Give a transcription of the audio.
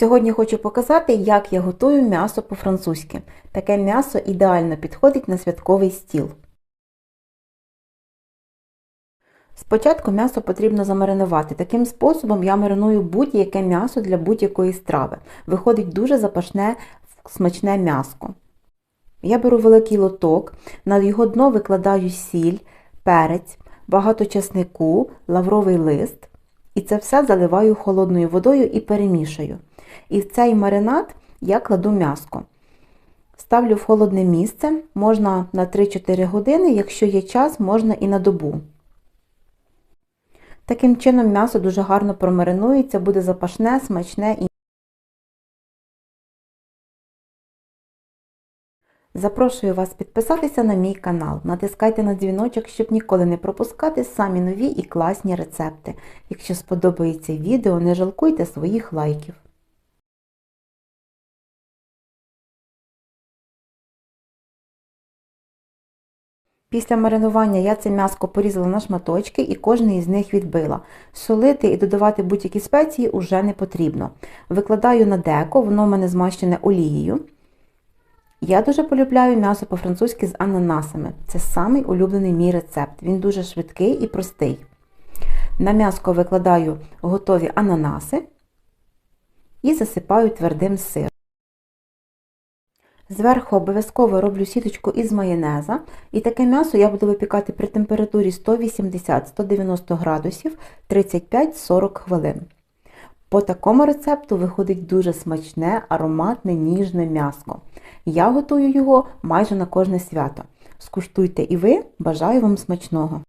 Сьогодні хочу показати, як я готую м'ясо по-французьки. Таке м'ясо ідеально підходить на святковий стіл. Спочатку м'ясо потрібно замаринувати. Таким способом я мариную будь-яке м'ясо для будь-якої страви. Виходить дуже запашне, смачне м'яско. Я беру великий лоток, на його дно викладаю сіль, перець, багато часнику, лавровий лист. І це все заливаю холодною водою і перемішаю. І в цей маринад я кладу м'яско. Ставлю в холодне місце, можна на 3-4 години, якщо є час, можна і на добу. Таким чином м'ясо дуже гарно промаринується, буде запашне, смачне і Запрошую вас підписатися на мій канал. Натискайте на дзвіночок, щоб ніколи не пропускати самі нові і класні рецепти. Якщо сподобається відео, не жалкуйте своїх лайків. Після маринування я це м'яско порізала на шматочки і кожний із них відбила. Солити і додавати будь-які спеції уже не потрібно. Викладаю на деко, воно в мене змащене олією. Я дуже полюбляю м'ясо по-французьки з ананасами. Це самий улюблений мій рецепт. Він дуже швидкий і простий. На м'яско викладаю готові ананаси і засипаю твердим сиром. Зверху обов'язково роблю сіточку із майонеза, і таке м'ясо я буду випікати при температурі 180-190 градусів 35-40 хвилин. По такому рецепту виходить дуже смачне, ароматне, ніжне м'яско. Я готую його майже на кожне свято. Скуштуйте і ви, бажаю вам смачного!